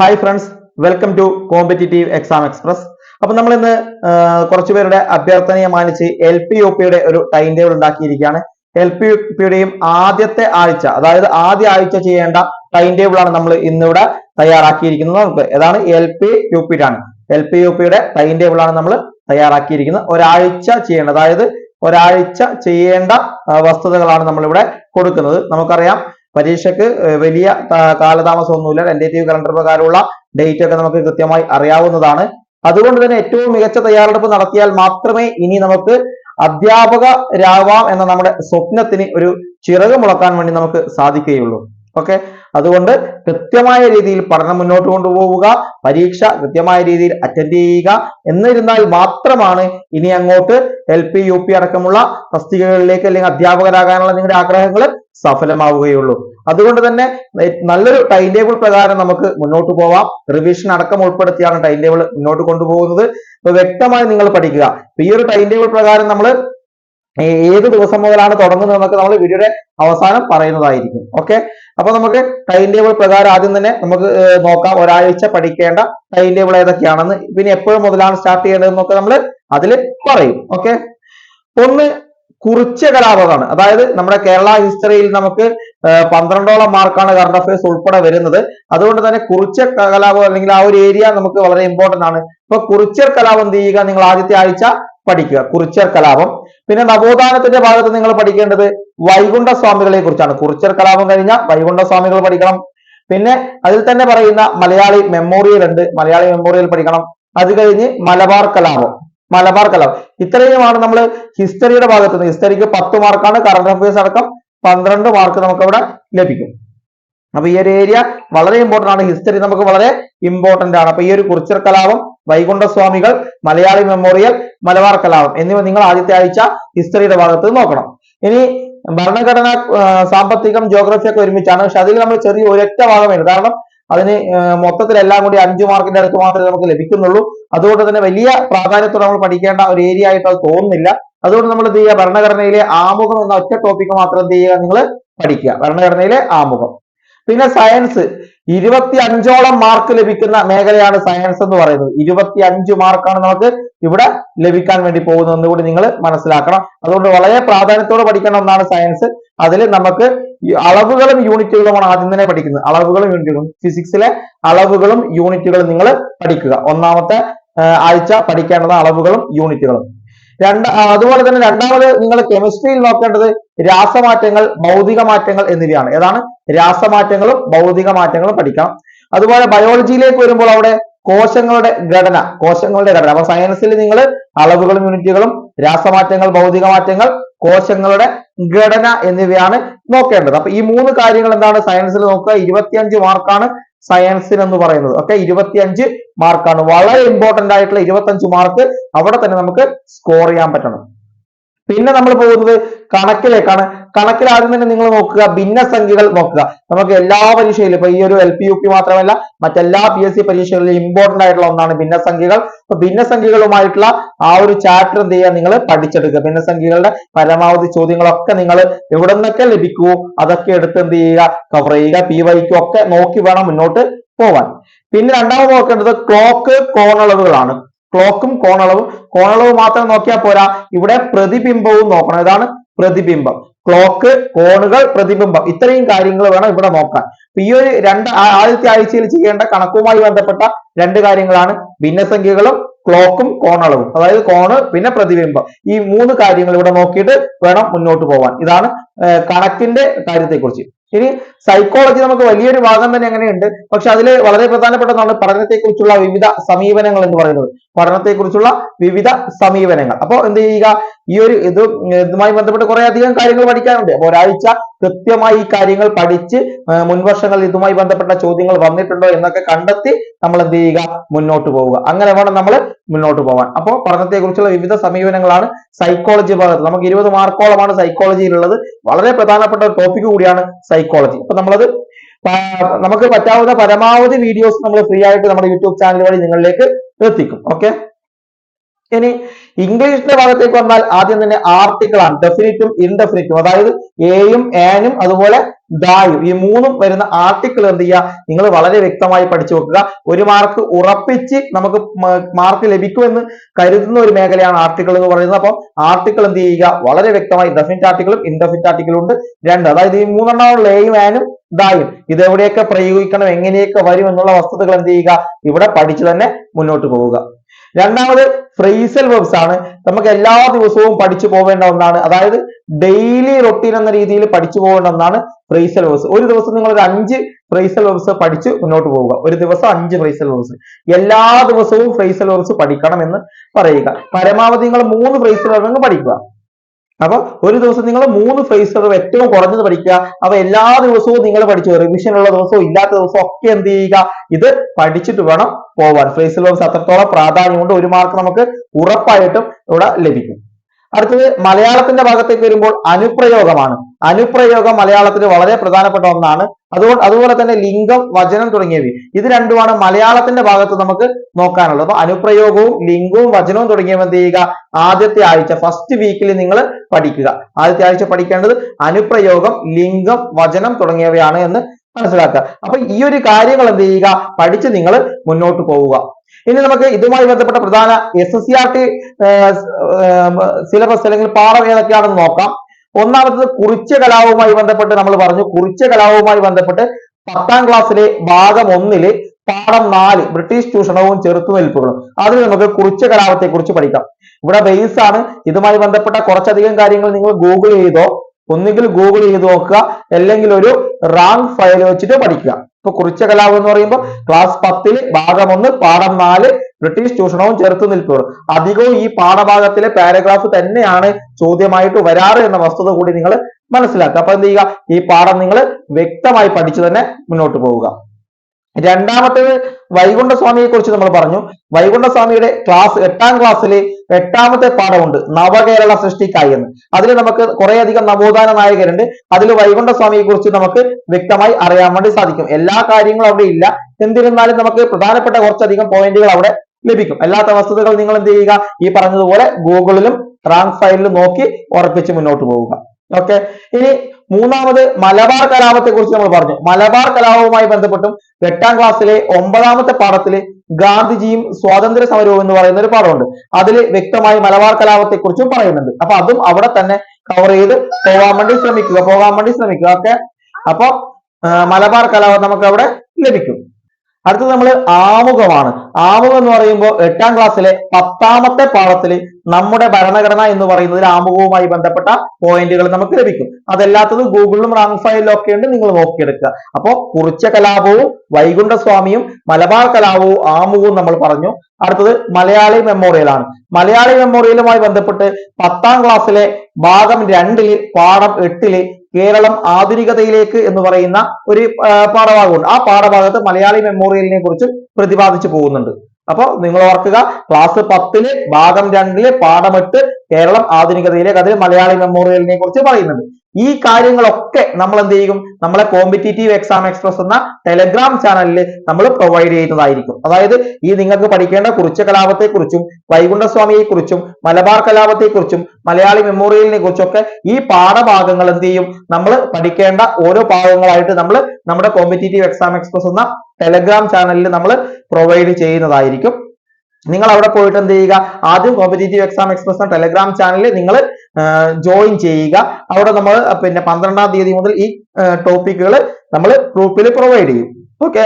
Hi friends welcome to competitive exam express അപ്പൊ നമ്മൾ ഇന്ന് കുറച്ചുപേരുടെ അഭ്യർത്ഥനയെ മാനിച്ച് എൽ പി യു പിയുടെ ഒരു ടൈം ടേബിൾ ഉണ്ടാക്കിയിരിക്കുകയാണ്. എൽ പി യു പിയുടെയും ആദ്യത്തെ ആഴ്ച അതായത് ആദ്യ ആഴ്ച ചെയ്യേണ്ട ടൈം ടേബിൾ ആണ് നമ്മൾ ഇന്നിവിടെ തയ്യാറാക്കിയിരിക്കുന്നത്. നമുക്ക് ഏതാണ്? എൽ പി യു പിയുടെ ആണ് എൽ പി യു പിയുടെ ടൈം ടേബിൾ ആണ് നമ്മൾ തയ്യാറാക്കിയിരിക്കുന്നത്. ഒരാഴ്ച ചെയ്യേണ്ട അതായത് ഒരാഴ്ച ചെയ്യേണ്ട വസ്തുതകളാണ് നമ്മളിവിടെ കൊടുക്കുന്നത്. നമുക്കറിയാം പരീക്ഷയ്ക്ക് വലിയ കാലതാമസമൊന്നുമില്ല. ടെന്റേറ്റീവ് കലണ്ടർ പ്രകാരമുള്ള ഡേറ്റ് ഒക്കെ നമുക്ക് കൃത്യമായി അറിയാവുന്നതാണ്. അതുകൊണ്ട് തന്നെ ഏറ്റവും മികച്ച തയ്യാറെടുപ്പ് നടത്തിയാൽ മാത്രമേ ഇനി നമുക്ക് അധ്യാപകരാവാം എന്ന നമ്മുടെ സ്വപ്നത്തിന് ഒരു ചിറക് മുളക്കാൻ വേണ്ടി നമുക്ക് സാധിക്കുകയുള്ളൂ. ഓക്കെ അതുകൊണ്ട് കൃത്യമായ രീതിയിൽ പഠനം മുന്നോട്ട് കൊണ്ടുപോവുക പരീക്ഷ കൃത്യമായ രീതിയിൽ അറ്റൻഡ് ചെയ്യുക എന്നിരുന്നാൽ മാത്രമാണ് ഇനി അങ്ങോട്ട് എൽ പി യു പി അടക്കമുള്ള തസ്തികകളിലേക്ക് അല്ലെങ്കിൽ അധ്യാപകരാകാനുള്ള നിങ്ങളുടെ ആഗ്രഹങ്ങൾ സഫലമാവുകയുള്ളൂ. അതുകൊണ്ട് തന്നെ നല്ലൊരു ടൈം ടേബിൾ പ്രകാരം നമുക്ക് മുന്നോട്ട് പോവാം. റിവിഷൻ അടക്കം ഉൾപ്പെടുത്തിയാണ് ടൈം ടേബിൾ മുന്നോട്ട് കൊണ്ടുപോകുന്നത്. അപ്പൊ വ്യക്തമായി നിങ്ങൾ പഠിക്കുക. ഈ ഒരു ടൈം ടേബിൾ പ്രകാരം നമ്മൾ ഏത് ദിവസം മുതലാണ് തുടങ്ങുന്നത് എന്നൊക്കെ നമ്മൾ വീഡിയോയുടെ അവസാനം പറയുന്നതായിരിക്കും. ഓക്കെ അപ്പൊ നമുക്ക് ടൈം ടേബിൾ പ്രകാരം ആദ്യം തന്നെ നമുക്ക് നോക്കാം. ഒരാഴ്ച പഠിക്കേണ്ട ടൈം ടേബിൾ ഏതൊക്കെയാണെന്ന്. പിന്നെ എപ്പോഴും മുതലാണ് സ്റ്റാർട്ട് ചെയ്യേണ്ടതെന്നൊക്കെ നമ്മൾ അതിൽ പറയും. ഓക്കെ ഒന്ന് കുറിച്ച കലാപമാണ് അതായത് നമ്മുടെ കേരള ഹിസ്റ്ററിയിൽ നമുക്ക് പന്ത്രണ്ടോളം മാർക്കാണ് കറണ്ട് അഫയേഴ്സ് ഉൾപ്പെടെ വരുന്നത്. അതുകൊണ്ട് തന്നെ കുറിച്ച കലാപം അല്ലെങ്കിൽ ആ ഒരു ഏരിയ നമുക്ക് വളരെ ഇമ്പോർട്ടന്റ് ആണ്. ഇപ്പൊ കുറിച്ചർ കലാപം എന്ത് ചെയ്യുക? നിങ്ങൾ ആദ്യത്തെ ആഴ്ച പഠിക്കുക. കുറിച്ചർ കലാപം. പിന്നെ നവോത്ഥാനത്തിന്റെ ഭാഗത്ത് നിങ്ങൾ പഠിക്കേണ്ടത് വൈകുണ്ഠ സ്വാമികളെ കുറിച്ചാണ്. കുറിച്ചർ കലാപം കഴിഞ്ഞ വൈകുണ്ഠ സ്വാമികൾ പഠിക്കണം. പിന്നെ അതിൽ തന്നെ പറയുന്ന മലയാളി മെമ്മോറിയൽ ഉണ്ട്. മലയാളി മെമ്മോറിയൽ പഠിക്കണം. അത് കഴിഞ്ഞ് മലബാർ കലാപം. മലബാർ കലാപം. ഇത്രയുമാണ് നമ്മൾ ഹിസ്റ്ററിയുടെ ഭാഗത്ത് നിന്ന്. ഹിസ്റ്ററിക്ക് പത്ത് മാർക്കാണ് കറണ്ട് അഫയേഴ്സ് അടക്കം പന്ത്രണ്ട് മാർക്ക് നമുക്ക് അവിടെ ലഭിക്കും. അപ്പൊ ഈ ഒരു ഏരിയ വളരെ ഇമ്പോർട്ടന്റ് ആണ്. ഹിസ്റ്ററി നമുക്ക് വളരെ ഇമ്പോർട്ടന്റ് ആണ്. അപ്പൊ ഈ ഒരു കുറിച്ചർ കലാപം വൈകുണ്ഠ സ്വാമികൾ മലയാളി മെമ്മോറിയൽ മലബാർ കലാപം എന്നിവ നിങ്ങൾ ആദ്യത്തെ ആഴ്ച ഹിസ്റ്ററിയുടെ ഭാഗത്ത് നോക്കണം. ഇനി ഭരണഘടന സാമ്പത്തികം ജോഗ്രഫി ഒക്കെ ഒരുമിച്ചാണ്. പക്ഷെ അതിൽ നമ്മൾ ചെറിയ ഒരൊറ്റ ഭാഗമേ കാരണം അതിന് മൊത്തത്തിൽ എല്ലാം കൂടി അഞ്ചു മാർക്കിന്റെ അടുത്ത് മാത്രമേ നമുക്ക് ലഭിക്കുന്നുള്ളൂ. അതുകൊണ്ട് തന്നെ വലിയ പ്രാധാന്യത്തോടെ നമ്മൾ പഠിക്കേണ്ട ഒരു ഏരിയ ആയിട്ട് അത് തോന്നുന്നില്ല. അതുകൊണ്ട് നമ്മൾ എന്ത് ചെയ്യുക? ഭരണഘടനയിലെ ആമുഖം എന്ന ഒറ്റ ടോപ്പിക്ക് മാത്രം എന്ത് ചെയ്യുക? നിങ്ങൾ പഠിക്കുക. ഭരണഘടനയിലെ ആമുഖം. പിന്നെ സയൻസ് ഇരുപത്തി അഞ്ചോളം മാർക്ക് ലഭിക്കുന്ന മേഖലയാണ് സയൻസ് എന്ന് പറയുന്നത്. ഇരുപത്തി അഞ്ച് മാർക്കാണ് നമുക്ക് ഇവിടെ ലഭിക്കാൻ വേണ്ടി പോകുന്നതെന്ന് കൂടി നിങ്ങൾ മനസ്സിലാക്കണം. അതുകൊണ്ട് വളരെ പ്രാധാന്യത്തോടെ പഠിക്കേണ്ട ഒന്നാണ് സയൻസ് അതിൽ നമുക്ക് അളവുകളും യൂണിറ്റുകളുമാണ് ആദ്യം തന്നെ പഠിക്കുന്നത്. അളവുകളും യൂണിറ്റുകളും ഫിസിക്സിലെ അളവുകളും യൂണിറ്റുകളും നിങ്ങൾ പഠിക്കുക. ഒന്നാമത്തെ ആഴ്ച പഠിക്കേണ്ടത് അളവുകളും യൂണിറ്റുകളും രണ്ട് അതുപോലെ തന്നെ രണ്ടാമത് നിങ്ങൾ കെമിസ്ട്രിയിൽ നോക്കേണ്ടത് രാസമാറ്റങ്ങൾ ഭൗതിക മാറ്റങ്ങൾ എന്നിവയാണ്. ഏതാണ്? രാസമാറ്റങ്ങളും ഭൗതിക മാറ്റങ്ങളും പഠിക്കണം. അതുപോലെ ബയോളജിയിലേക്ക് വരുമ്പോൾ അവിടെ കോശങ്ങളുടെ ഘടന കോശങ്ങളുടെ ഘടന. അപ്പൊ സയൻസിൽ നിങ്ങൾ അളവുകളും യൂണിറ്റുകളും രാസമാറ്റങ്ങൾ ഭൗതിക മാറ്റങ്ങൾ കോശങ്ങളുടെ ഘടന എന്നിവയാണ് നോക്കേണ്ടത്. അപ്പൊ ഈ മൂന്ന് കാര്യങ്ങൾ എന്താണ്? സയൻസിൽ നോക്കുക. ഇരുപത്തിയഞ്ച് മാർക്കാണ് സയൻസിന് എന്ന് പറയുന്നത്. ഓക്കെ ഇരുപത്തിയഞ്ച് മാർക്കാണ് വളരെ ഇമ്പോർട്ടന്റ് ആയിട്ടുള്ള ഇരുപത്തഞ്ച് മാർക്ക് അവിടെ തന്നെ നമുക്ക് സ്കോർ ചെയ്യാൻ പറ്റണം. പിന്നെ നമ്മൾ പോകുന്നത് കണക്കിലേക്കാണ്. കണക്കിൽ ആദ്യം തന്നെ നിങ്ങൾ നോക്കുക ഭിന്ന സംഖ്യകൾ നോക്കുക. നമുക്ക് എല്ലാ പരീക്ഷയിലും ഇപ്പൊ ഈ ഒരു എൽ പി യു പി മാത്രമല്ല മറ്റെല്ലാ പി എസ് സി പരീക്ഷകളിലും ഇമ്പോർട്ടന്റ് ആയിട്ടുള്ള ഒന്നാണ് ഭിന്നസംഖ്യകൾ അപ്പൊ ഭിന്നസംഖ്യകളുമായിട്ടുള്ള ആ ഒരു ചാപ്റ്റർ എന്ത് ചെയ്യുക? നിങ്ങൾ പഠിച്ചെടുക്കുക. ഭിന്നസംഖ്യകളുടെ പരമാവധി ചോദ്യങ്ങളൊക്കെ നിങ്ങൾ എവിടെ നിന്നൊക്കെ ലഭിക്കൂ? അതൊക്കെ എടുത്ത് എന്ത് ചെയ്യുക? കവർ ചെയ്യുക പി വൈക്കും ഒക്കെ നോക്കി വേണം മുന്നോട്ട് പോവാൻ. പിന്നെ രണ്ടാമത് നോക്കേണ്ടത് ക്ലോക്ക് കോണളവുകളാണ്. ക്ലോക്കും കോണളവും കോണളവ് മാത്രം നോക്കിയാൽ പോരാ. ഇവിടെ പ്രതിബിംബവും നോക്കണം. ഇതാണ് പ്രതിബിംബം. ക്ലോക്ക് കോണുകൾ പ്രതിബിംബം. ഇത്രയും കാര്യങ്ങൾ വേണം ഇവിടെ നോക്കാൻ. ഈ ഒരു രണ്ട് ആദ്യത്തെ ആഴ്ചയിൽ ചെയ്യേണ്ട കണക്കുമായി ബന്ധപ്പെട്ട രണ്ട് കാര്യങ്ങളാണ്. ഭിന്നസംഖ്യകളും ക്ലോക്കും കോണളവും. അതായത് കോണ് പിന്നെ പ്രതിബിംബം. ഈ മൂന്ന് കാര്യങ്ങൾ ഇവിടെ നോക്കിയിട്ട് വേണം മുന്നോട്ട് പോവാൻ. ഇതാണ് കണക്കിന്റെ കാര്യത്തെക്കുറിച്ച്. ഇനി സൈക്കോളജി നമുക്ക് വലിയൊരു ഭാഗം തന്നെ എങ്ങനെയുണ്ട്? പക്ഷെ അതിൽ വളരെ പ്രധാനപ്പെട്ടതാണ് പഠനത്തെക്കുറിച്ചുള്ള വിവിധ സമീപനങ്ങൾ എന്ന് പറയുന്നത്. പഠനത്തെക്കുറിച്ചുള്ള വിവിധ സമീപനങ്ങൾ. അപ്പോൾ എന്ത് ചെയ്യുക? ഈ ഒരു ഇത് ഇതുമായി ബന്ധപ്പെട്ട് കുറെ അധികം കാര്യങ്ങൾ പഠിക്കാനുണ്ട്. അപ്പോൾ ഒരാഴ്ച കൃത്യമായി ഈ കാര്യങ്ങൾ പഠിച്ച് മുൻവർഷങ്ങളിൽ ഇതുമായി ബന്ധപ്പെട്ട ചോദ്യങ്ങൾ വന്നിട്ടുണ്ടോ എന്നൊക്കെ കണ്ടെത്തി നമ്മൾ എന്ത് ചെയ്യുക? മുന്നോട്ട് പോവുക. അങ്ങനെ വേണം നമ്മൾ മുന്നോട്ട് പോകാൻ അപ്പോൾ പഠനത്തെക്കുറിച്ചുള്ള വിവിധ സമീപനങ്ങളാണ് സൈക്കോളജി ഭാഗത്ത്. നമുക്ക് ഇരുപത് മാർക്കോളമാണ് സൈക്കോളജിയിലുള്ളത് വളരെ പ്രധാനപ്പെട്ട ഒരു ടോപ്പിക് കൂടിയാണ് സൈക്കോളജി അപ്പൊ നമ്മളത് നമുക്ക് പറ്റാവുന്ന പരമാവധി വീഡിയോസ് നമ്മൾ ഫ്രീ ആയിട്ട് നമ്മുടെ യൂട്യൂബ് ചാനൽ വഴി നിങ്ങളിലേക്ക് എത്തിക്കും. ഓക്കെ ഇനി ഇംഗ്ലീഷിന്റെ ഭാഗത്തേക്ക് വന്നാൽ ആദ്യം തന്നെ ആർട്ടിക്കിൾ ആണ്. ഡെഫിനിറ്റും ഇൻഡെഫിനിറ്റും അതായത് എയും ആനും അതുപോലെ ദായും ഈ മൂന്നും വരുന്ന ആർട്ടിക്കിൾ എന്ത് ചെയ്യുക? നിങ്ങൾ വളരെ വ്യക്തമായി പഠിച്ചു വെക്കുക. ഒരു മാർക്ക് ഉറപ്പിച്ച് നമുക്ക് മാർക്ക് ലഭിക്കുമെന്ന് കരുതുന്ന ഒരു മേഖലയാണ് ആർട്ടിക്കിൾ എന്ന് പറയുന്നത്. അപ്പം ആർട്ടിക്കിൾ എന്ത് ചെയ്യുക? വളരെ വ്യക്തമായി ഡെഫിനിറ്റ് ആർട്ടിക്കിളും ഇൻഡെഫിനിറ്റ് ആർട്ടിക്കിളും ഉണ്ട്. രണ്ട്. അതായത് ഈ മൂന്നെണ്ണമുള്ള എയും ആനും ദായും ഇത് എവിടെയൊക്കെ പ്രയോഗിക്കണം എങ്ങനെയൊക്കെ വരും എന്നുള്ള വസ്തുതകൾ എന്ത് ചെയ്യുക? ഇവിടെ പഠിച്ചു തന്നെ മുന്നോട്ട് പോവുക. രണ്ടാമത് ഫ്രേസൽ വെബ്സ് ആണ്. നമുക്ക് എല്ലാ ദിവസവും പഠിച്ചു പോവേണ്ട ഒന്നാണ്. അതായത് ഡെയിലി റൊട്ടീൻ എന്ന രീതിയിൽ പഠിച്ചു പോകേണ്ട ഒന്നാണ് ഫ്രേസൽ വെബ്സ് ഒരു ദിവസം നിങ്ങൾ ഒരു അഞ്ച് ഫ്രേസൽ വെബ്സ് പഠിച്ച് മുന്നോട്ട് പോവുക. ഒരു ദിവസം അഞ്ച് ഫ്രേസൽ വെബ്സ് എല്ലാ ദിവസവും ഫ്രേസൽ വെബ്സ് പഠിക്കണം എന്ന് പറയുക. പരമാവധി നിങ്ങൾ മൂന്ന് ഫ്രേസൽ വെബ്സ് പഠിക്കുക. അപ്പൊ ഒരു ദിവസം നിങ്ങൾ മൂന്ന് ഫ്രേസർ ഏറ്റവും കുറഞ്ഞത് പഠിക്കുക. അപ്പൊ എല്ലാ ദിവസവും നിങ്ങൾ പഠിച്ചു. റിവിഷൻ ഉള്ള ദിവസവും ഇല്ലാത്ത ദിവസവും ഒക്കെ എന്ത് ചെയ്യുക? ഇത് പഠിച്ചിട്ട് വേണം പോവാൻ. ഫ്രേസൽ ലോസ് അത്രത്തോളം പ്രാധാന്യമുണ്ട് ഒരു മാർക്ക് നമുക്ക് ഉറപ്പായിട്ടും ഇവിടെ ലഭിക്കും. അടുത്തത് മലയാളത്തിന്റെ ഭാഗത്തേക്ക് വരുമ്പോൾ അനുപ്രയോഗമാണ്. അനുപ്രയോഗം മലയാളത്തിൽ വളരെ പ്രധാനപ്പെട്ട ഒന്നാണ് അതുകൊണ്ട് അതുപോലെ തന്നെ ലിംഗം വചനം തുടങ്ങിയവ ഇത് രണ്ടുമാണ് മലയാളത്തിന്റെ ഭാഗത്ത് നമുക്ക് നോക്കാനുള്ളത് അപ്പൊ അനുപ്രയോഗവും ലിംഗവും വചനവും തുടങ്ങിയവ എന്ത് ചെയ്യുക ആദ്യത്തെ ആഴ്ച ഫസ്റ്റ് വീക്കിൽ നിങ്ങൾ പഠിക്കുക ആദ്യത്തെ ആഴ്ച പഠിക്കേണ്ടത് അനുപ്രയോഗം ലിംഗം വചനം തുടങ്ങിയവയാണ് എന്ന് മനസ്സിലാക്കുക അപ്പൊ ഈ ഒരു കാര്യങ്ങൾ എന്ത് ചെയ്യുക പഠിച്ച് നിങ്ങൾ മുന്നോട്ട് പോവുക ഇനി നമുക്ക് ഇതുമായി ബന്ധപ്പെട്ട പ്രധാന S S C R T syllabus അല്ലെങ്കിൽ പാഠം ഏതൊക്കെയാണെന്ന് നോക്കാം ഒന്നാമത്തത് കുറിച്ച കലാവുമായി ബന്ധപ്പെട്ട് നമ്മൾ പറഞ്ഞു. കുറിച്ച കലാവുമായി ബന്ധപ്പെട്ട് പത്താം ക്ലാസ്സിലെ ഭാഗം ഒന്നിൽ പാഠം നാല് ബ്രിട്ടീഷ് ചൂഷണവും ചെറുത്തുനിൽപ്പുകളും അതിൽ നമുക്ക് കുറിച്ച കലാപത്തെ കുറിച്ച് പഠിക്കാം. ഇവിടെ ബേസ് ആണ്. ഇതുമായി ബന്ധപ്പെട്ട കുറച്ചധികം കാര്യങ്ങൾ നിങ്ങൾ ഗൂഗിൾ ചെയ്തോ ഒന്നുകിൽ ഗൂഗിൾ ചെയ്ത് നോക്കുക അല്ലെങ്കിൽ ഒരു റാങ്ക് ഫയൽ വെച്ചിട്ട് പഠിക്കുക. ഇപ്പൊ കുറിച്ച കലാപം എന്ന് പറയുമ്പോൾ ക്ലാസ് പത്തിൽ ഭാഗം ഒന്ന് പാഠം നാല് ബ്രിട്ടീഷ് ചൂഷണവും ചെറുത്തു നിൽപ്പുകളും അധികവും ഈ പാഠഭാഗത്തിലെ പാരഗ്രാഫ് തന്നെയാണ് ചോദ്യമായിട്ട് വരാറ് എന്ന വസ്തുത കൂടി നിങ്ങൾ മനസ്സിലാക്കുക. അപ്പൊ എന്ത് ചെയ്യുക? ഈ പാഠം നിങ്ങൾ വ്യക്തമായി പഠിച്ചു തന്നെ മുന്നോട്ട് പോവുക. രണ്ടാമത്തേത് വൈകുണ്ഠസ്വാമിയെ കുറിച്ച് നമ്മൾ പറഞ്ഞു. വൈകുണ്ഠസ്വാമിയുടെ ക്ലാസ് എട്ടാം ക്ലാസ്സിൽ എട്ടാമത്തെ പാഠമുണ്ട് നവകേരള സൃഷ്ടിക്കായി എന്ന്. അതിൽ നമുക്ക് കുറേയധികം നവോത്ഥാന നായകരുണ്ട്. അതിൽ വൈകുണ്ഠസ്വാമിയെ കുറിച്ച് നമുക്ക് വ്യക്തമായി അറിയാൻ വേണ്ടി സാധിക്കും. എല്ലാ കാര്യങ്ങളും അവിടെ ഇല്ല. എന്നിരുന്നാലും നമുക്ക് പ്രധാനപ്പെട്ട കുറച്ചധികം പോയിന്റുകൾ അവിടെ ലഭിക്കും. അല്ലാത്ത വസ്തുതകൾ നിങ്ങൾ എന്ത് ചെയ്യുക? ഈ പറഞ്ഞതുപോലെ ഗൂഗിളിലും ഫയലിലും നോക്കി ഉറപ്പിച്ച് മുന്നോട്ട് പോവുക. ഓക്കെ ഇനി മൂന്നാമത് മലബാർ കലാപത്തെ കുറിച്ച് നമ്മൾ പറഞ്ഞു. മലബാർ കലാപവുമായി ബന്ധപ്പെട്ടും എട്ടാം ക്ലാസ്സിലെ ഒമ്പതാമത്തെ പാഠത്തിൽ ഗാന്ധിജിയും സ്വാതന്ത്ര്യ സമരവും എന്ന് പറയുന്ന ഒരു പാഠമുണ്ട്. അതിൽ വ്യക്തമായി മലബാർ കലാപത്തെ കുറിച്ചും പറയുന്നുണ്ട്. അപ്പൊ അതും അവിടെ തന്നെ കവർ ചെയ്ത് പോകാൻ വേണ്ടി ശ്രമിക്കുക പോകാൻ വേണ്ടി ശ്രമിക്കുക. ഓക്കെ? അപ്പൊ മലബാർ കലാപം നമുക്ക് അവിടെ ലഭിക്കും. അടുത്തത് നമ്മൾ ആമുഖമാണ്. ആമുഖം എന്ന് പറയുമ്പോൾ എട്ടാം ക്ലാസ്സിലെ പത്താമത്തെ പാഠത്തിൽ നമ്മുടെ ഭരണഘടന എന്ന് പറയുന്നതിൽ ആമുഖവുമായി ബന്ധപ്പെട്ട പോയിന്റുകൾ നമുക്ക് ലഭിക്കും. അതല്ലാത്തത് ഗൂഗിളിലും റാങ്ക് ഫയലിലും ഒക്കെ ഉണ്ട് നിങ്ങൾ നോക്കിയെടുക്കുക. അപ്പോൾ കുറിച്ച കലാപവും വൈകുണ്ഠസ്വാമിയും മലബാർ കലാപവും ആമുഖവും നമ്മൾ പറഞ്ഞു. അടുത്തത് മലയാളി മെമ്മോറിയൽ ആണ്. മലയാളി മെമ്മോറിയലുമായി ബന്ധപ്പെട്ട് പത്താം ക്ലാസ്സിലെ ഭാഗം രണ്ടിൽ പാഠം എട്ടിൽ കേരളം ആധുനികതയിലേക്ക് എന്ന് പറയുന്ന ഒരു പാഠഭാഗമുണ്ട്. ആ പാഠഭാഗത്ത് മലയാളി മെമ്മോറിയലിനെ കുറിച്ച് പ്രതിപാദിച്ചു പോകുന്നുണ്ട്. അപ്പൊ നിങ്ങൾ ഓർക്കുക ക്ലാസ് പത്തിൽ ഭാഗം രണ്ടിൽ പാഠം എട്ട് കേരളം ആധുനികതയിലേക്ക് അതിൽ മലയാളി മെമ്മോറിയലിനെ കുറിച്ച് പറയുന്നുണ്ട്. ഈ കാര്യങ്ങളൊക്കെ നമ്മൾ എന്ത് ചെയ്യും നമ്മളെ കോമ്പറ്റേറ്റീവ് എക്സാം എക്സ്പ്രസ് എന്ന ടെലഗ്രാം ചാനലിൽ നമ്മൾ പ്രൊവൈഡ് ചെയ്യുന്നതായിരിക്കും. അതായത് ഈ നിങ്ങൾക്ക് പഠിക്കേണ്ട കുറിച്ച കലാപത്തെ കുറിച്ചും വൈകുണ്ഠസ്വാമിയെ കുറിച്ചും മലബാർ കലാപത്തെ കുറിച്ചും മലയാളി മെമ്മോറിയലിനെ കുറിച്ചൊക്കെ ഈ പാഠഭാഗങ്ങൾ എന്ത് ചെയ്യും നമ്മൾ പഠിക്കേണ്ട ഓരോ ഭാഗങ്ങളായിട്ട് നമ്മൾ നമ്മുടെ കോമ്പറ്റേറ്റീവ് എക്സാം എക്സ്പ്രസ് എന്ന ടെലഗ്രാം ചാനലിൽ നമ്മൾ പ്രൊവൈഡ് ചെയ്യുന്നതായിരിക്കും. നിങ്ങൾ അവിടെ പോയിട്ട് എന്ത് ചെയ്യുക? ആദ്യം കോമ്പറ്റേറ്റീവ് എക്സാം എക്സ്പ്രസ് ടെലഗ്രാം ചാനലിൽ നിങ്ങൾ ജോയിൻ ചെയ്യുക. അവിടെ നമ്മൾ പിന്നെ പന്ത്രണ്ടാം തീയതി മുതൽ ഈ ടോപ്പിക്കുകൾ നമ്മൾ ഗ്രൂപ്പിൽ പ്രൊവൈഡ് ചെയ്യും. ഓക്കെ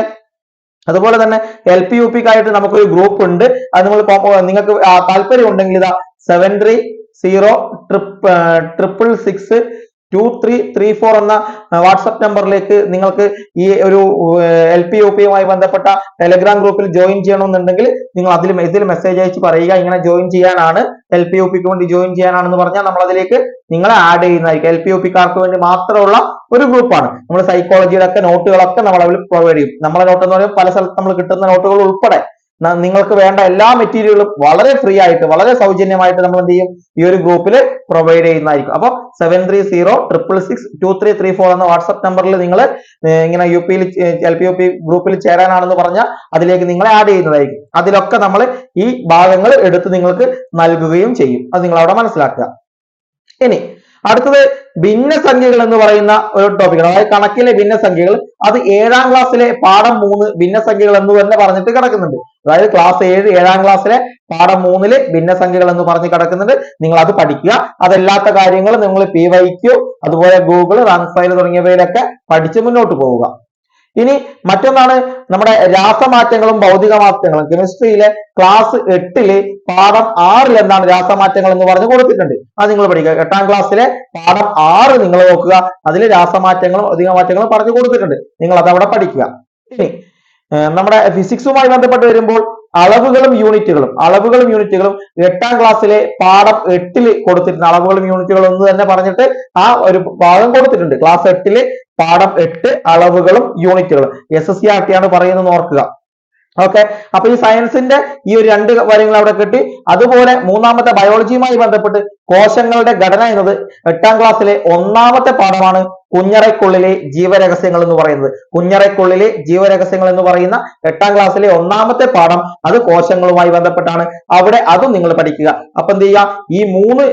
അതുപോലെ തന്നെ എൽ പി യു പിക്കായിട്ട് നമുക്കൊരു ഗ്രൂപ്പ് ഉണ്ട്. അത് നിങ്ങൾ നിങ്ങൾക്ക് താല്പര്യം ഉണ്ടെങ്കിൽ ഇതാ seven three zero trip triple six two three three four എന്ന വാട്സപ്പ് നമ്പറിലേക്ക് നിങ്ങൾക്ക് ഈ ഒരു എൽ പി യു പിയുമായി ബന്ധപ്പെട്ട ടെലഗ്രാം ഗ്രൂപ്പിൽ ജോയിൻ ചെയ്യണമെന്നുണ്ടെങ്കിൽ നിങ്ങൾ അതിൽ ഇതിൽ മെസ്സേജ് അയച്ച് പറയുക. ഇങ്ങനെ ജോയിൻ ചെയ്യാനാണ് എൽ പി യു പിക്ക് വേണ്ടി ജോയിൻ ചെയ്യാനാണെന്ന് പറഞ്ഞാൽ നമ്മൾ അതിലേക്ക് നിങ്ങളെ ആഡ് ചെയ്യുന്നതായിരിക്കും. എൽ പി യു പിക്കാർക്ക് വേണ്ടി മാത്രമുള്ള ഒരു ഗ്രൂപ്പാണ് നമ്മൾ സൈക്കോളജിയുടെ ഒക്കെ നോട്ടുകളൊക്കെ നമ്മൾ അതിൽ പ്രൊവൈഡ് ചെയ്യും. നമ്മളെ നോട്ട് എന്ന് പറയുമ്പോൾ പല സ്ഥലത്ത് നമ്മൾ കിട്ടുന്ന നോട്ടുകൾ ഉൾപ്പെടെ നിങ്ങൾക്ക് വേണ്ട എല്ലാ മെറ്റീരിയലുകളും വളരെ ഫ്രീ ആയിട്ട് വളരെ സൗജന്യമായിട്ട് നമ്മൾ എന്ത് ചെയ്യും? ഈ ഒരു ഗ്രൂപ്പിൽ പ്രൊവൈഡ് ചെയ്യുന്നതായിരിക്കും. അപ്പോൾ seven three zero triple six two three three four എന്ന വാട്സ്ആപ്പ് നമ്പറിൽ നിങ്ങൾ ഇങ്ങനെ യു പിയിൽ എൽ പി യു പി ഗ്രൂപ്പിൽ ചേരാനാണെന്ന് പറഞ്ഞാൽ അതിലേക്ക് നിങ്ങളെ ആഡ് ചെയ്യുന്നതായിരിക്കും. അതിലൊക്കെ നമ്മൾ ഈ ഭാഗങ്ങൾ എടുത്ത് നിങ്ങൾക്ക് നൽകുകയും ചെയ്യും. അത് നിങ്ങൾ അവിടെ മനസ്സിലാക്കുക. ഇനി അടുത്തത് ഭിന്നസംഖ്യകൾ എന്ന് പറയുന്ന ഒരു ടോപ്പിക് അതായത് കണക്കിലെ ഭിന്നസംഖ്യകൾ. അത് ഏഴാം ക്ലാസ്സിലെ പാഠം മൂന്ന് ഭിന്നസംഖ്യകൾ എന്ന് തന്നെ പറഞ്ഞിട്ട് കിടക്കുന്നുണ്ട്. അതായത് ക്ലാസ് ഏഴ് ഏഴാം ക്ലാസ്സിലെ പാഠം മൂന്നിൽ ഭിന്നസംഖ്യകൾ എന്ന് പറഞ്ഞ് കിടക്കുന്നുണ്ട്. നിങ്ങൾ അത് പഠിക്കുക. അതല്ലാത്ത കാര്യങ്ങൾ നിങ്ങൾ പി വൈ അതുപോലെ ഗൂഗിൾ റാങ്ക് ഫയൽ തുടങ്ങിയവയിലൊക്കെ പഠിച്ച് മുന്നോട്ട് പോവുക. ഇനി മറ്റൊന്നാണ് നമ്മുടെ രാസമാറ്റങ്ങളും ഭൗതിക മാറ്റങ്ങളും കെമിസ്ട്രിയിലെ ക്ലാസ് എട്ടിൽ പാഠം ആറിൽ എന്താണ് രാസമാറ്റങ്ങൾ എന്ന് പറഞ്ഞ് കൊടുത്തിട്ടുണ്ട്. അത് നിങ്ങൾ പഠിക്കുക. എട്ടാം ക്ലാസ്സിലെ പാഠം ആറ് നിങ്ങൾ നോക്കുക. അതിൽ രാസമാറ്റങ്ങളും ഭൗതിക മാറ്റങ്ങളും പറഞ്ഞു കൊടുത്തിട്ടുണ്ട്. നിങ്ങൾ അത് അവിടെ പഠിക്കുക. ഇനി നമ്മുടെ ഫിസിക്സുമായി ബന്ധപ്പെട്ട് വരുമ്പോൾ അളവുകളും യൂണിറ്റുകളും അളവുകളും യൂണിറ്റുകളും എട്ടാം ക്ലാസ്സിലെ പാഠം എട്ടിൽ കൊടുത്തിട്ടുണ്ട് അളവുകളും യൂണിറ്റുകളും ഒന്ന് തന്നെ പറഞ്ഞിട്ട് ആ ഒരു ഭാഗം കൊടുത്തിട്ടുണ്ട്. ക്ലാസ് എട്ടിൽ പാഠം എട്ട് അളവുകളും യൂണിറ്റുകളും. S S C R T ആണ് പറയുന്നത് ഓർക്കുക. ഓക്കെ അപ്പൊ ഈ സയൻസിന്റെ ഈ ഒരു രണ്ട് കാര്യങ്ങൾ അവിടെ കിട്ടി. അതുപോലെ മൂന്നാമത്തെ ബയോളജിയുമായി ബന്ധപ്പെട്ട് കോശങ്ങളുടെ ഘടന എന്നത് എട്ടാം ക്ലാസ്സിലെ ഒന്നാമത്തെ പാഠമാണ്. കുഞ്ഞറയ്ക്കുള്ളിലെ ജീവരഹസ്യങ്ങൾ എന്ന് പറയുന്നത്. കുഞ്ഞറയ്ക്കുള്ളിലെ ജീവരഹസ്യങ്ങൾ എന്ന് പറയുന്ന എട്ടാം ക്ലാസ്സിലെ ഒന്നാമത്തെ പാഠം അത് കോശങ്ങളുമായി ബന്ധപ്പെട്ടാണ്. അവിടെ അതും നിങ്ങൾ പഠിക്കുക. അപ്പൊ എന്ത് ചെയ്യുക? ഈ മൂന്ന്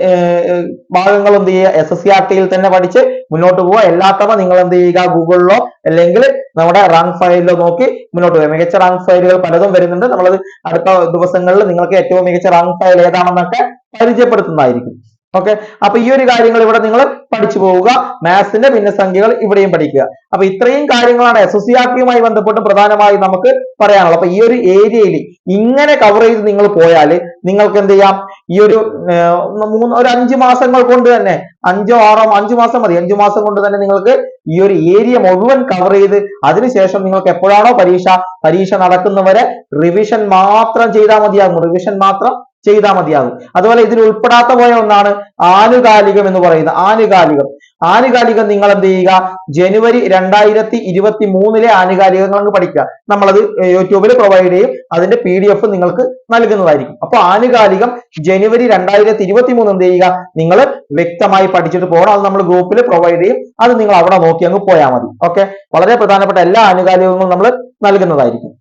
ഭാഗങ്ങൾ എന്ത് ചെയ്യുക? എസ് എസ് സി ആർ ടിയിൽ തന്നെ പഠിച്ച് മുന്നോട്ട് പോവുക. എല്ലാത്തവ നിങ്ങൾ എന്ത് ചെയ്യുക? ഗൂഗിളിലോ അല്ലെങ്കിൽ നമ്മുടെ റാങ്ക് ഫയലിലോ നോക്കി മുന്നോട്ട് പോവുക. മികച്ച റാങ്ക് ഫയലുകൾ പലതും വരുന്നുണ്ട്. നമ്മളത് അടുത്ത ദിവസങ്ങളിൽ നിങ്ങൾക്ക് ഏറ്റവും മികച്ച റാങ്ക് ഫയൽ ഏതാണെന്നൊക്കെ പരിചയപ്പെടുത്തുന്നതായിരിക്കും. ഓക്കെ അപ്പൊ ഈ ഒരു കാര്യങ്ങൾ ഇവിടെ നിങ്ങൾ പഠിച്ചു പോവുക. മാത്സിന്റെ ഭിന്നസംഖ്യകൾ ഇവിടെയും പഠിക്കുക. അപ്പൊ ഇത്രയും കാര്യങ്ങളാണ് എസ് എസ് സി ആർ ബന്ധപ്പെട്ട് പ്രധാനമായും നമുക്ക് പറയാനുള്ളത്. അപ്പൊ ഈ ഒരു ഏരിയയിൽ ഇങ്ങനെ കവർ ചെയ്ത് നിങ്ങൾ പോയാൽ നിങ്ങൾക്ക് എന്ത് ചെയ്യാം? ഈ ഒരു മൂന്ന് ഒരു അഞ്ച് മാസങ്ങൾ കൊണ്ട് തന്നെ അഞ്ചോ ആറോ അഞ്ചു മാസം മതി. അഞ്ചു മാസം കൊണ്ട് തന്നെ നിങ്ങൾക്ക് ഈ ഒരു ഏരിയ മുഴുവൻ കവർ ചെയ്ത് അതിനുശേഷം നിങ്ങൾക്ക് എപ്പോഴാണോ പരീക്ഷ പരീക്ഷ നടക്കുന്നവരെ റിവിഷൻ മാത്രം ചെയ്താൽ മതിയാകും. റിവിഷൻ മാത്രം ചെയ്താൽ മതിയാകും. അതുപോലെ ഇതിൽ ഉൾപ്പെടാത്ത പോയ ഒന്നാണ് ആനുകാലികം എന്ന് പറയുന്നത്. ആനുകാലികം. ആനുകാലികം നിങ്ങൾ എന്ത് ചെയ്യുക? ജനുവരി രണ്ടായിരത്തി ഇരുപത്തി മൂന്നിലെ ആനുകാലികങ്ങൾ അങ്ങ് പഠിക്കുക. നമ്മളത് യൂട്യൂബിൽ പ്രൊവൈഡ് ചെയ്യും. അതിന്റെ പി ഡി എഫ് നിങ്ങൾക്ക് നൽകുന്നതായിരിക്കും. അപ്പൊ ആനുകാലികം ജനുവരി രണ്ടായിരത്തി ഇരുപത്തി മൂന്ന് എന്ത് ചെയ്യുക? നിങ്ങൾ വ്യക്തമായി പഠിച്ചിട്ട് പോകണം. അത് നമ്മൾ ഗ്രൂപ്പിൽ പ്രൊവൈഡ് ചെയ്യും. അത് നിങ്ങൾ അവിടെ നോക്കി അങ്ങ് പോയാൽ മതി. ഓക്കെ? വളരെ പ്രധാനപ്പെട്ട എല്ലാ ആനുകാലികങ്ങളും നമ്മൾ നൽകുന്നതായിരിക്കും.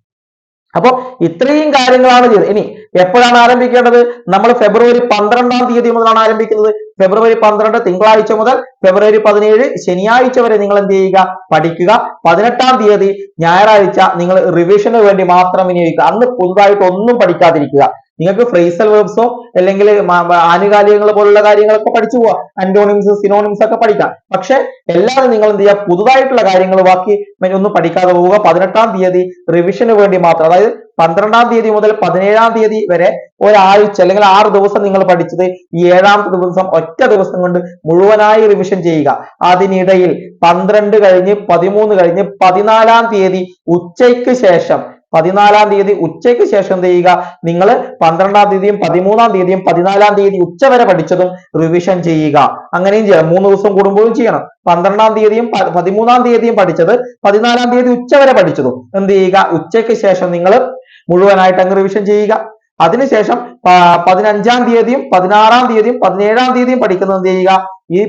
അപ്പൊ ഇത്രയും കാര്യങ്ങളാണ് ചെയ്തത്. ഇനി എപ്പോഴാണ് ആരംഭിക്കേണ്ടത്? നമ്മൾ ഫെബ്രുവരി പന്ത്രണ്ടാം തീയതി മുതലാണ് ആരംഭിക്കുന്നത്. ഫെബ്രുവരി പന്ത്രണ്ട് തിങ്കളാഴ്ച മുതൽ ഫെബ്രുവരി പതിനേഴ് ശനിയാഴ്ച വരെ നിങ്ങൾ എന്ത് ചെയ്യുക? പഠിക്കുക. പതിനെട്ടാം തീയതി ഞായറാഴ്ച നിങ്ങൾ റിവിഷന് വേണ്ടി മാത്രം വിനിയോഗിക്കുക. അന്ന് പുതുതായിട്ട് ഒന്നും പഠിക്കാതിരിക്കുക. നിങ്ങൾക്ക് ഫ്രേസൽ വേർബ്സോ അല്ലെങ്കിൽ ആനുകാലികങ്ങൾ പോലുള്ള കാര്യങ്ങളൊക്കെ പഠിച്ചു പോവാം. അന്റോണിംസ് സിനോണിംസ് ഒക്കെ പഠിക്കാം. പക്ഷെ എല്ലാവരും നിങ്ങൾ എന്ത് ചെയ്യുക? പുതുതായിട്ടുള്ള കാര്യങ്ങൾ ബാക്കി ഒന്നും പഠിക്കാതെ പോവുക. പതിനെട്ടാം തീയതി റിവിഷന് വേണ്ടി മാത്രം. അതായത് പന്ത്രണ്ടാം തീയതി മുതൽ പതിനേഴാം തീയതി വരെ ഒരാഴ്ച അല്ലെങ്കിൽ ആറ് ദിവസം നിങ്ങൾ പഠിച്ചത് ഈ ഏഴാമത്തെ ദിവസം ഒറ്റ ദിവസം കൊണ്ട് മുഴുവനായി റിവിഷൻ ചെയ്യുക. അതിനിടയിൽ പന്ത്രണ്ട് കഴിഞ്ഞ് പതിമൂന്ന് കഴിഞ്ഞ് പതിനാലാം തീയതി ഉച്ചയ്ക്ക് ശേഷം പതിനാലാം തീയതി ഉച്ചയ്ക്ക് ശേഷം എന്ത് ചെയ്യുക? നിങ്ങൾ പന്ത്രണ്ടാം തീയതിയും പതിമൂന്നാം തീയതിയും പതിനാലാം തീയതി ഉച്ച വരെ പഠിച്ചതും റിവിഷൻ ചെയ്യുക. അങ്ങനെയും ചെയ്യണം. മൂന്ന് ദിവസം കൂടുമ്പോഴും ചെയ്യണം. പന്ത്രണ്ടാം തീയതിയും പതിമൂന്നാം തീയതിയും പഠിച്ചത് പതിനാലാം തീയതി ഉച്ച വരെ പഠിച്ചതും എന്ത് ചെയ്യുക? ഉച്ചയ്ക്ക് ശേഷം നിങ്ങൾ മുഴുവനായിട്ട് അങ്ങ് റിവിഷൻ ചെയ്യുക. അതിനുശേഷം പതിനഞ്ചാം തീയതിയും പതിനാറാം തീയതിയും പതിനേഴാം തീയതിയും പഠിക്കുന്നത് എന്ത് ചെയ്യുക? ഈ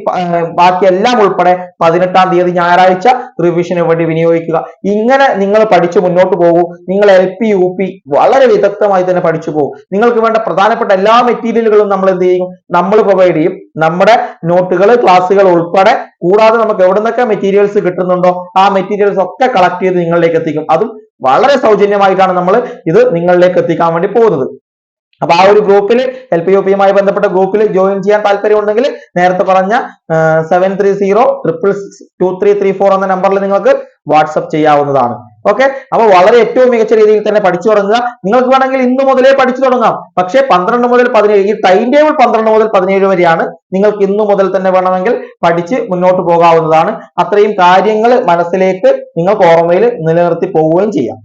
ബാക്കി എല്ലാം ഉൾപ്പെടെ പതിനെട്ടാം തീയതി ഞായറാഴ്ച റിവിഷന് വേണ്ടി വിനിയോഗിക്കുക. ഇങ്ങനെ നിങ്ങൾ പഠിച്ചു മുന്നോട്ട് പോകൂ. നിങ്ങൾ എൽ പി യു പി വളരെ വിദഗ്ധമായി തന്നെ പഠിച്ചു പോകും. നിങ്ങൾക്ക് വേണ്ട പ്രധാനപ്പെട്ട എല്ലാ മെറ്റീരിയലുകളും നമ്മൾ എന്ത് ചെയ്യും? നമ്മൾ പ്രൊവൈഡ് ചെയ്യും. നമ്മുടെ നോട്ടുകൾ ക്ലാസ്സുകൾ ഉൾപ്പെടെ കൂടാതെ നമുക്ക് എവിടെ നിന്നൊക്കെ മെറ്റീരിയൽസ് കിട്ടുന്നുണ്ടോ ആ മെറ്റീരിയൽസ് ഒക്കെ കളക്ട് ചെയ്ത് നിങ്ങളിലേക്ക് എത്തിക്കും. അതും വളരെ സൗജന്യമായിട്ടാണ് നമ്മൾ ഇത് നിങ്ങളിലേക്ക് എത്തിക്കാൻ വേണ്ടി പോകുന്നത്. അപ്പൊ ആ ഒരു ഗ്രൂപ്പിൽ എൽ പി യു പിയുമായി ബന്ധപ്പെട്ട ഗ്രൂപ്പിൽ ജോയിൻ ചെയ്യാൻ താല്പര്യം ഉണ്ടെങ്കിൽ നേരത്തെ പറഞ്ഞ seven three zero triple six two three three four എന്ന നമ്പറിൽ നിങ്ങൾക്ക് വാട്സപ്പ് ചെയ്യാവുന്നതാണ്. ഓക്കെ അപ്പൊ വളരെ ഏറ്റവും മികച്ച രീതിയിൽ തന്നെ പഠിച്ചു തുടങ്ങുക. നിങ്ങൾക്ക് വേണമെങ്കിൽ ഇന്ന് മുതലേ പഠിച്ചു തുടങ്ങാം. പക്ഷേ പന്ത്രണ്ട് മുതൽ പതിനേഴ് ഈ ടൈം ടേബിൾ പന്ത്രണ്ട് മുതൽ പതിനേഴ് വരെയാണ് നിങ്ങൾക്ക് ഇന്നു മുതൽ തന്നെ വേണമെങ്കിൽ പഠിച്ച് മുന്നോട്ട് പോകാവുന്നതാണ്. അത്രയും കാര്യങ്ങൾ മനസ്സിലേക്ക് നിങ്ങൾക്ക് ഓർമ്മയിൽ നിലനിർത്തി പോവുകയും ചെയ്യാം.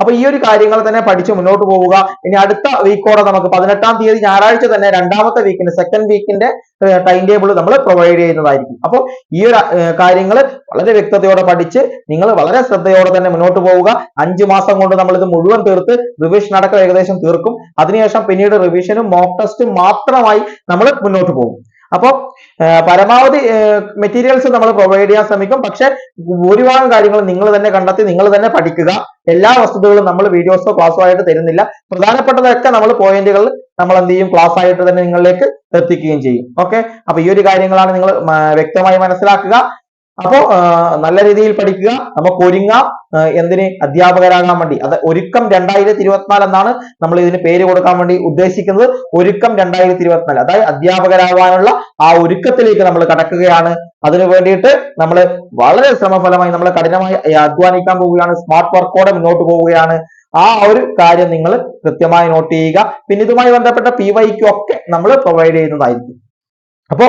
അപ്പൊ ഈ ഒരു കാര്യങ്ങൾ തന്നെ പഠിച്ച് മുന്നോട്ട് പോവുക. ഇനി അടുത്ത വീക്കോടെ നമുക്ക് പതിനെട്ടാം തീയതി ഞായറാഴ്ച തന്നെ രണ്ടാമത്തെ വീക്കിന്റെ സെക്കൻഡ് വീക്കിന്റെ ടൈം ടേബിൾ നമ്മൾ പ്രൊവൈഡ് ചെയ്യുന്നതായിരിക്കും. അപ്പോൾ ഈ ഒരു കാര്യങ്ങൾ വളരെ വ്യക്തതയോടെ പഠിച്ച് നിങ്ങൾ വളരെ ശ്രദ്ധയോടെ തന്നെ മുന്നോട്ട് പോവുക. അഞ്ചു മാസം കൊണ്ട് നമ്മൾ ഇത് മുഴുവൻ തീർത്ത് റിവിഷൻ അടക്കം ഏകദേശം തീർക്കും. അതിനുശേഷം പിന്നീട് റിവിഷനും മോക്ക് ടെസ്റ്റും മാത്രമായി നമ്മൾ മുന്നോട്ട് പോകും. അപ്പോൾ പരമാവധി മെറ്റീരിയൽസ് നമ്മൾ പ്രൊവൈഡ് ചെയ്യാൻ ശ്രമിക്കും. പക്ഷെ ഭൂരിഭാഗം കാര്യങ്ങൾ നിങ്ങൾ തന്നെ കണ്ടെത്തി നിങ്ങൾ തന്നെ പഠിക്കുക. എല്ലാ വസ്തുതകളും നമ്മൾ വീഡിയോസോ ക്ലാസ്സോ ആയിട്ട് തരുന്നില്ല. പ്രധാനപ്പെട്ടതൊക്കെ നമ്മൾ പോയിന്റുകൾ നമ്മൾ എന്ത് ചെയ്യും? ക്ലാസ് ആയിട്ട് തന്നെ നിങ്ങളിലേക്ക് എത്തിക്കുകയും ചെയ്യും. ഓക്കെ അപ്പൊ ഈ ഒരു കാര്യങ്ങളാണ് നിങ്ങൾ വ്യക്തമായി മനസ്സിലാക്കുക. അപ്പോ നല്ല രീതിയിൽ പഠിക്കുക നമുക്ക് ഒരുങ്ങാം എന്തിന് അധ്യാപകരാകാൻ വേണ്ടി. അത് ഒരുക്കം രണ്ടായിരത്തി ഇരുപത്തിനാല് എന്നാണ് നമ്മൾ ഇതിന് പേര് കൊടുക്കാൻ വേണ്ടി ഉദ്ദേശിക്കുന്നത്. ഒരുക്കം രണ്ടായിരത്തി ഇരുപത്തിനാല് അതായത് അധ്യാപകരാകാനുള്ള ആ ഒരുക്കത്തിലേക്ക് നമ്മൾ കടക്കുകയാണ്. അതിനു വേണ്ടിയിട്ട് നമ്മൾ വളരെ ശ്രമഫലമായി നമ്മൾ കഠിനമായി അധ്വാനിക്കാൻ പോവുകയാണ്. സ്മാർട്ട് വർക്കോടെ മുന്നോട്ട് പോവുകയാണ്. ആ ഒരു കാര്യം നിങ്ങൾ കൃത്യമായി നോട്ട് ചെയ്യുക. പിന്നെ ഇതുമായി ബന്ധപ്പെട്ട പി വൈക്കും ഒക്കെ നമ്മൾ പ്രൊവൈഡ് ചെയ്യുന്നതായിരിക്കും. അപ്പോ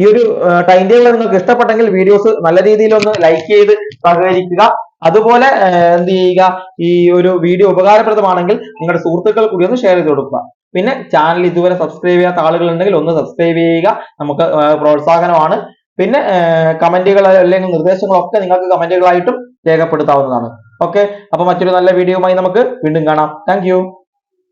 ഈ ഒരു ടൈം ടേബിൾ നിങ്ങൾക്ക് ഇഷ്ടപ്പെട്ടെങ്കിൽ വീഡിയോസ് നല്ല രീതിയിൽ ഒന്ന് ലൈക്ക് ചെയ്ത് സഹകരിക്കുക. അതുപോലെ എന്ത് ചെയ്യുക? ഈ ഒരു വീഡിയോ ഉപകാരപ്രദമാണെങ്കിൽ നിങ്ങളുടെ സുഹൃത്തുക്കൾ കൂടി ഒന്ന് ഷെയർ ചെയ്ത് കൊടുക്കുക. പിന്നെ ചാനൽ ഇതുവരെ സബ്സ്ക്രൈബ് ചെയ്യാത്ത ആളുകൾ ഉണ്ടെങ്കിൽ ഒന്ന് സബ്സ്ക്രൈബ് ചെയ്യുക. നമുക്ക് പ്രോത്സാഹനമാണ്. പിന്നെ കമന്റുകൾ അല്ലെങ്കിൽ നിർദ്ദേശങ്ങളൊക്കെ നിങ്ങൾക്ക് കമന്റുകളായിട്ടും രേഖപ്പെടുത്താവുന്നതാണ്. ഓക്കെ അപ്പൊ മറ്റൊരു നല്ല വീഡിയോയുമായി നമുക്ക് വീണ്ടും കാണാം. താങ്ക്